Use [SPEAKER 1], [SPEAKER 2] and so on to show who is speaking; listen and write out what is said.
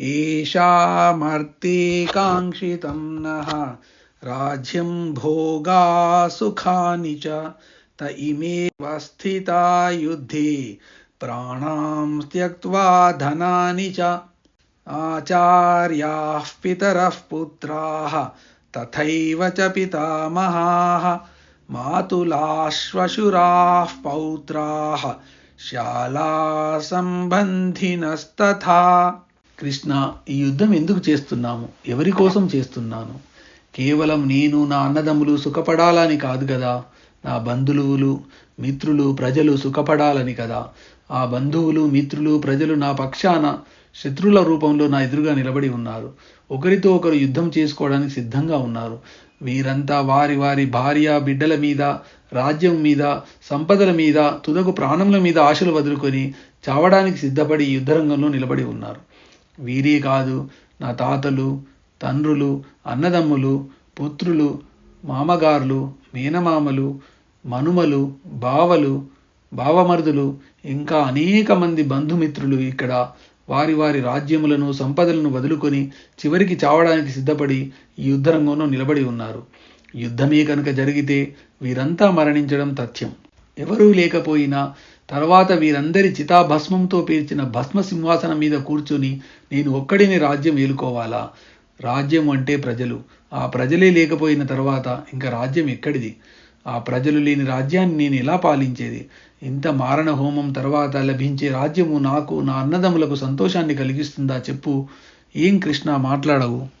[SPEAKER 1] ईशामर्तिकाङ्क्षितं नः। राज्यं भोगा सुखानि च, त स्थिता युद्धि। प्राणां त्यक्त्वा धनानि च। आचार्याः पितरः पुत्राः, तथैव च पितामहाः। मातुलाश्वशुराः पौत्राः, शालासम्बन्धिनस्तथा। కృష్ణ ఈ యుద్ధం ఎందుకు చేస్తున్నాము? ఎవరి కోసం చేస్తున్నాను? కేవలం నేను నా అన్నదమ్ములు సుఖపడాలని కాదు కదా. నా బంధువులు మిత్రులు ప్రజలు సుఖపడాలని కదా. ఆ బంధువులు మిత్రులు ప్రజలు నా పక్షాన శత్రువుల రూపంలో నా ఎదురుగా నిలబడి ఉన్నారు. ఒకరితో ఒకరు యుద్ధం చేసుకోవడానికి సిద్ధంగా ఉన్నారు. వీరంతా వారి వారి భార్య బిడ్డల మీద రాజ్యం మీద సంపదల మీద తుదకు ప్రాణముల మీద ఆశలు వదులుకొని చావడానికి సిద్ధపడి యుద్ధరంగంలో నిలబడి ఉన్నారు. వీరే కాదు. నా తాతలు తండ్రులు అన్నదమ్ములు పుత్రులు మామగారులు మేనమామలు మనుమలు బావలు బావమరుదులు ఇంకా అనేక మంది బంధుమిత్రులు ఇక్కడ. వారి వారి రాజ్యములను సంపదలను వదులుకొని చివరికి చావడానికి సిద్ధపడి ఈ యుద్ధరంగంలో నిలబడి ఉన్నారు. యుద్ధమే కనుక జరిగితే వీరంతా మరణించడం తథ్యం. ఎవరూ లేకపోయినా తర్వాత వీరందరి చితాభస్మంతో పేర్చిన భస్మ సింహాసనం మీద కూర్చుని నేను ఒక్కడిని రాజ్యం ఏలుకోవాలా? రాజ్యం అంటే ప్రజలు. ఆ ప్రజలే లేకపోయిన తర్వాత ఇంకా రాజ్యం ఎక్కడిది? ఆ ప్రజలు లేని రాజ్యాన్ని నేను ఎలా పాలించేది? ఇంత మారణ హోమం తర్వాత లభించే రాజ్యము నాకు నా అన్నదమ్ములకు సంతోషాన్ని కలిగిస్తుందా చెప్పు? ఏం కృష్ణ మాట్లాడవు?